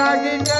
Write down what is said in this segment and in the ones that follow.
লাগিতে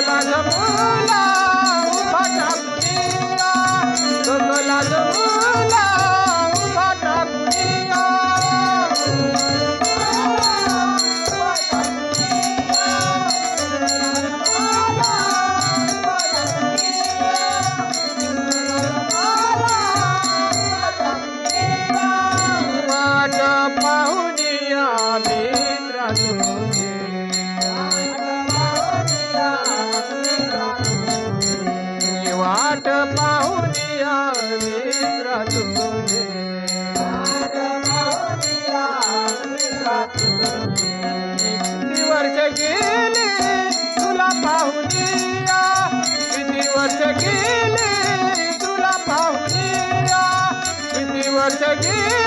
লাগবো वाट पाहुनिया मित्रा तुझे किती वर्ष गेले तुला पाहुनिया किती वर्ष गेले तुला पाहुनिया किती वर्ष गेले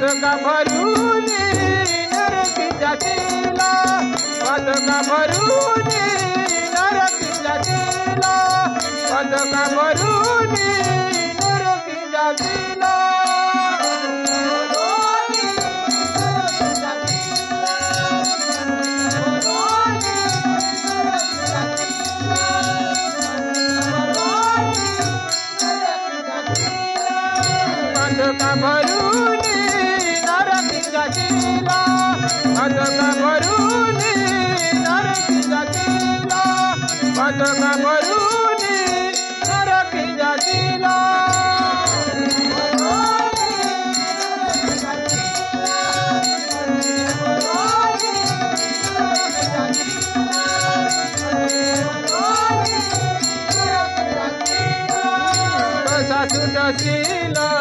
का भरून नरकीच्या तिला. पदका भरून नरकीच्या तिला. पदका भरून नरकीच्या तिला. ছিল